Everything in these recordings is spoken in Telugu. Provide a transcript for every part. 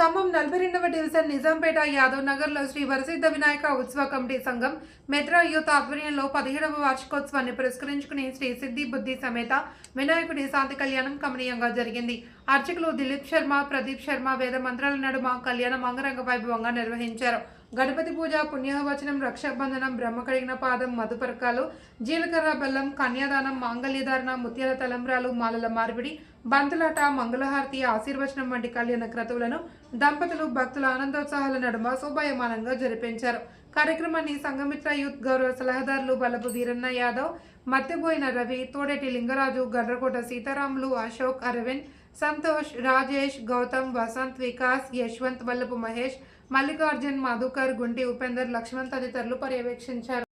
ఖమ్మం నలభై రెండవ డివిజన్ నిజాంపేట యాదవ్ నగర్లో శ్రీ వరసిద్ధ వినాయక ఉత్సవ కమిటీ సంఘం మెట్రా యూత్ ఆధ్వర్యంలో పదిహేడవ వార్షికోత్సవాన్ని పురస్కరించుకుని శ్రీ సిద్ధి బుద్ధి సమేత వినాయకుడి శాంతి కళ్యాణం కమనీయంగా జరిగింది. అర్చకులు దిలీప్ శర్మ ప్రదీప్ శర్మ వేద మంత్రాల నడుమ కళ్యాణం అంగరంగ వైభవంగా నిర్వహించారు. గణపతి పూజ పుణ్యవచనం రక్షాబంధనం బ్రహ్మ కడిగిన పాదం మధుపరకాలు జీలకర్ర బెల్లం కన్యాదానం మాంగళ్యధారణ ముత్యాల తలంబ్రాలు మాలల మార్పిడి బంతులాట మంగళహారతి ఆశీర్వచనం వంటి కళ్యాణ క్రతువులను దంపతులు భక్తుల ఆనందోత్సాహాల నడుమ శోభాయమానంగా జరిపించారు. కార్యక్రమాన్ని సంఘమిత్ర యూత్ గౌరవ సలహాదారులు బల్లపు వీరన్న యాదవ్ మత్తెబోయిన రవి తోడేటి లింగరాజు గడ్రకోట సీతారాములు అశోక్ అరవింద్ సంతోష్ రాజేష్ గౌతమ్ వసంత్ వికాస్ యశ్వంత్ బల్లపు మహేష్ మల్లికార్జున్ మధుకర్ గుంటి ఉపేందర్ లక్ష్మణ్ తదితరులు పర్యవేక్షించారు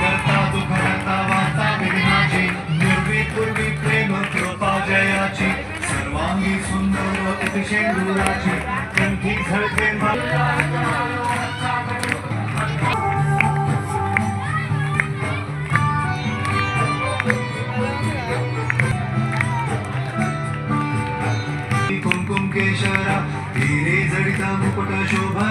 करता दुःखहर्ता वार्ता ಮುಕುಟ ಶೋಭಾ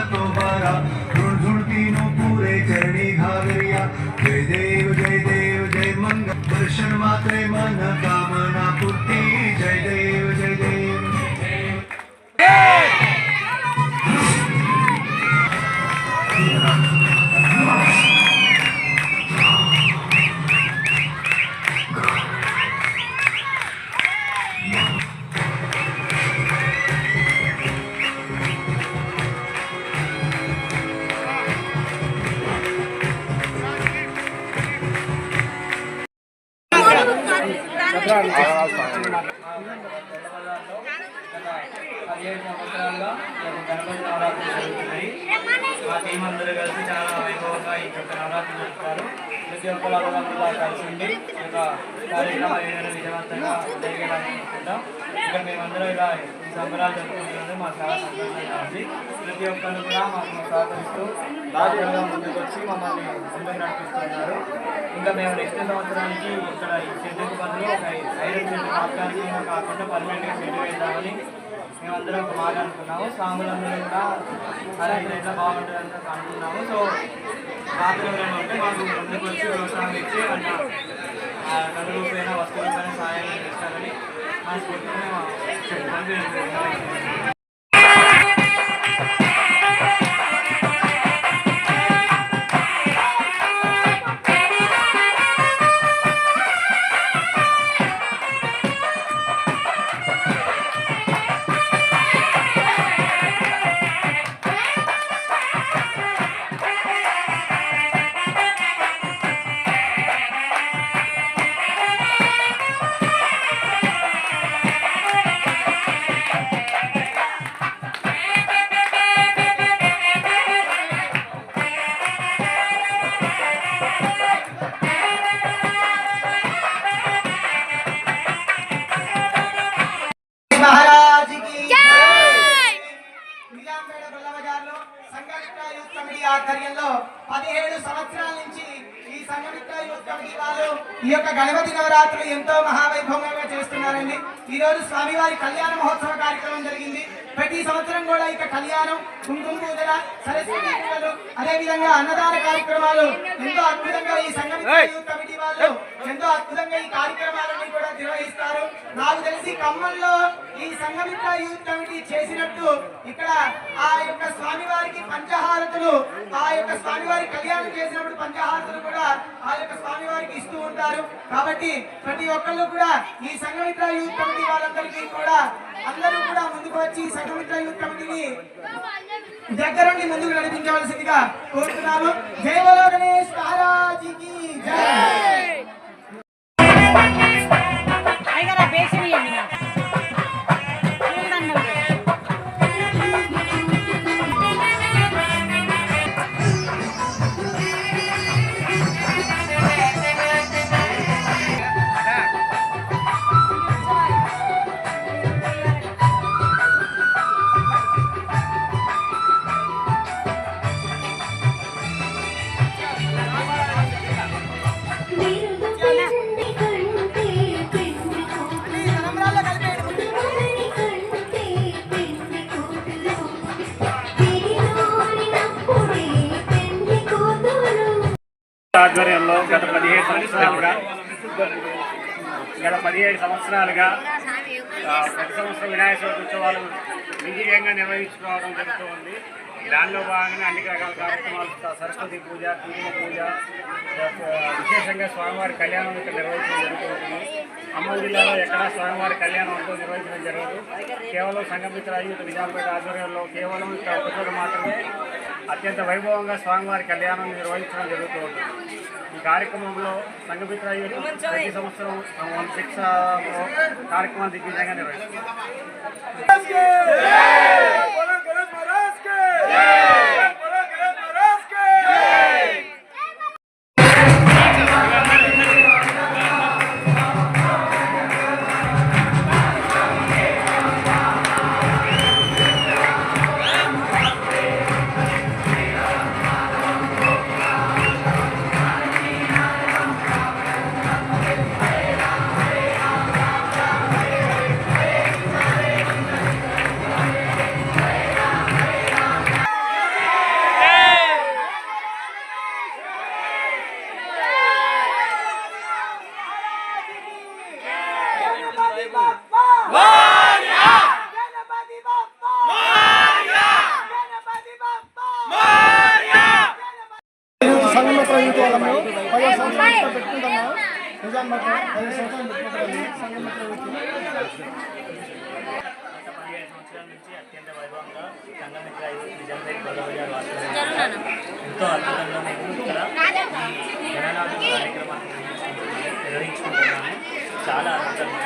అందరూ వైభవంగా ఈ యొక్క జరుపుతారు ప్రతి ఒక్కరు కలిసి ఉండి ఈ యొక్క కార్యక్రమాలు ఏదైనా విజయవంతంగా జరిగేలాగా ఇక్కడ మేమందరం ఇలా ఈ సంబరాలు జరుపుకుంటున్నది మాకు చాలా సంతోషంగా ఉంది ప్రతి ఒక్కరు కూడా మాకు సహకరిస్తూ బాధ్యతగా ముందుకు వచ్చి మమ్మల్ని ముందుకు నడిపిస్తున్నారు ఇంకా మేము నెక్స్ట్ సంవత్సరానికి ఇక్కడ ఈ షెడ్యూల్ బదులు ఒక ఐరన్ చెట్టు మాత్రానికి కాకుండా పర్మనెంట్గా షెడ్ వేద్దామని మేమందరం ఒక మాట అనుకున్నాము. స్వాములందరూ కూడా అలా ఇది ఎట్లా బాగుంటుంది అని అనుకున్నాము సో రాత్రి ఎవరైనా ఉంటే మాకు ముందుకు వచ్చి ప్రోత్సాహం ఇచ్చి అన్న నన్ను రూపాయన వస్తువు సహాయం చేస్తారని మా స్ఫూర్తిగా ఈ యొక్క గణపతి నవరాత్రులు ఎంతో మహావైభవంగా చేస్తున్నారండి. ఈ రోజు స్వామివారి కళ్యాణ మహోత్సవ కార్యక్రమం జరిగింది. ప్రతి సంవత్సరం కూడా ఇక కళ్యాణం కుంకుమ పూజల సరస్వతి పూజలు అదే విధంగా అన్నదాన కార్యక్రమాలు ఎంతో అద్భుతంగా ఈ సంఘమిత్ర వాళ్ళు ఎంతో అద్భుతంగా ఈ కార్యక్రమాలన్నీ కూడా నిర్వహిస్తారు. నాకు తెలిసి ఖమ్మంలో ఈ సంఘమిత్ర యూత్ కమిటీ చేసినట్టు ఇక్కడ ఆ యొక్క స్వామివారికి పంచహారతులు ఆ యొక్క స్వామివారి కళ్యాణం చేసినప్పుడు పంచహారతులు కూడా ఆ యొక్క స్వామివారికి ఇస్తూ ఉంటారు. కాబట్టి ప్రతి ఒక్కళ్ళు కూడా ఈ సంఘమిత్ర యూత్ కమిటీ వాళ్ళందరికీ కూడా అందరూ కూడా ముందుకు వచ్చి ఈ సంఘమిత్ర యూత్ కమిటీని దగ్గరుండి ముందుకు నడిపించవలసిందిగా కోరుతున్నాను. దేవలో గణేష్ మహారాజీకి జై అయ్యగారు గత పదిహేడు సంవత్సరాలుగా ప్రతి సంవత్సరం వినాయక చవితి ఉత్సవాలు విజయంగా నిర్వహించుకోవడం జరుగుతూ ఉంది. దానిలో భాగంగా అన్ని రకాల కార్యక్రమాలు సరస్వతి పూజ కుంకుమ పూజ విశేషంగా స్వామివారి కళ్యాణం ఇక్కడ నిర్వహించడం జరుగుతుంది ఉంటుంది. జిల్లాలో ఎక్కడా స్వామివారి కళ్యాణం అంటూ నిర్వహించడం జరగదు. కేవలం సంగమిత్ర అయ్యూత నిజాంపేట ఆధ్వర్యంలో కేవలం ఇక్కడ ఒక చోట మాత్రమే అత్యంత వైభవంగా స్వామివారి కళ్యాణం నిర్వహించడం జరుగుతూ ఉంటుంది. ఈ కార్యక్రమంలో సంఘమిత్ర ప్రతి సంవత్సరం వన్ సిక్స్ కార్యక్రమాలు దిగ్విజయంగా నిర్వహిస్తుంది అత్యంత వైభవంగా సంగమిత్ర నిజాంపేట ఎంతో అద్భుతంగా మేము ఇక్కడ కార్యక్రమాన్ని నిర్వహించుకుంటున్నాము. చాలా అద్భుతంగా.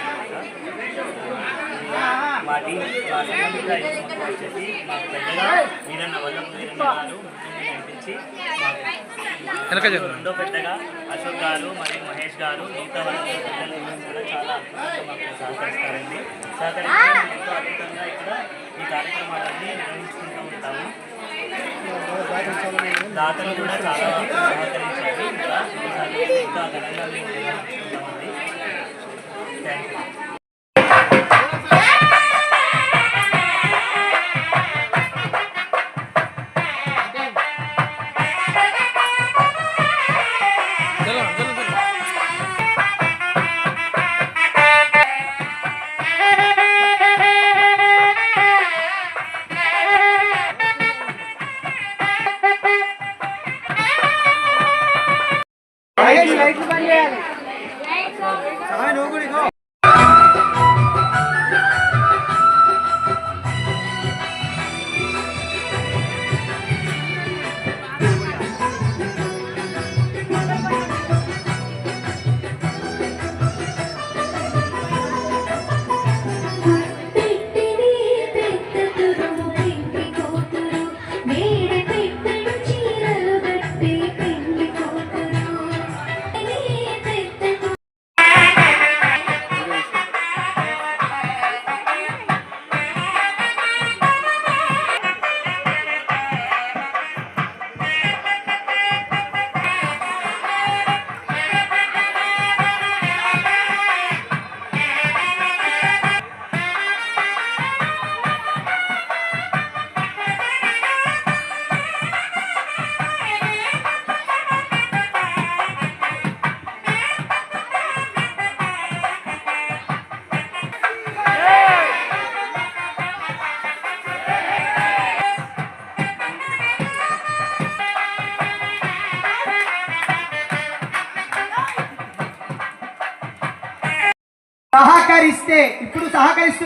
మా టీం మా సంగమిత్ర యూత్ వచ్చేసి మాకు పెద్దగా వీరన్న రెండో పెద్దగా అశోక్ గారు మరియు మహేష్ గారు మిగతా వాళ్ళ కూడా చాలా అద్భుతంగా మాకు సహకరిస్తారండి. సహకరించి ఎంతో అద్భుతంగా ఇక్కడ ఈ కార్యక్రమాలన్నీ నిర్వహించుకుంటూ ఉంటాము. దాతలు కూడా చాలా సహకరించారు. ఇంకా ఇంకా ఘనంగా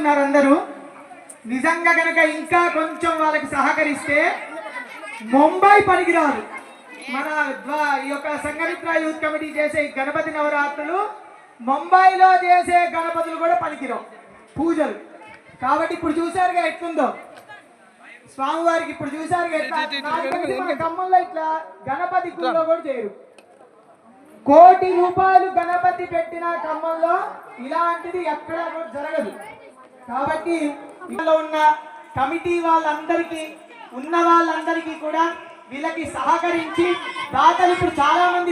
సహకరిస్తున్నారు అందరూ. నిజంగా కనుక ఇంకా కొంచెం వాళ్ళకి సహకరిస్తే ముంబై పనికిరాదు. మన ఈ యొక్క సంఘమిత్ర యూత్ కమిటీ చేసే గణపతి నవరాత్రులు ముంబైలో చేసే గణపతులు కూడా పనికిరావు. పూజలు. కాబట్టి ఇప్పుడు చూసారుగా ఎట్లుందో? స్వామివారికి ఇప్పుడు చూసారుగా ఎట్లా? ఖమ్మంలో ఇట్లా గణపతి కూడా చేయరు. కోటి రూపాయలు గణపతి పెట్టిన ఖమ్మంలో ఇలాంటిది ఎక్కడా కూడా జరగదు. కాబట్టి ఇందులో ఉన్న కమిటీ వాళ్ళందరికీ ఉన్న వాళ్ళందరికీ కూడా వీళ్ళకి సహకరించి దాతలు ఇప్పుడు చాలా మంది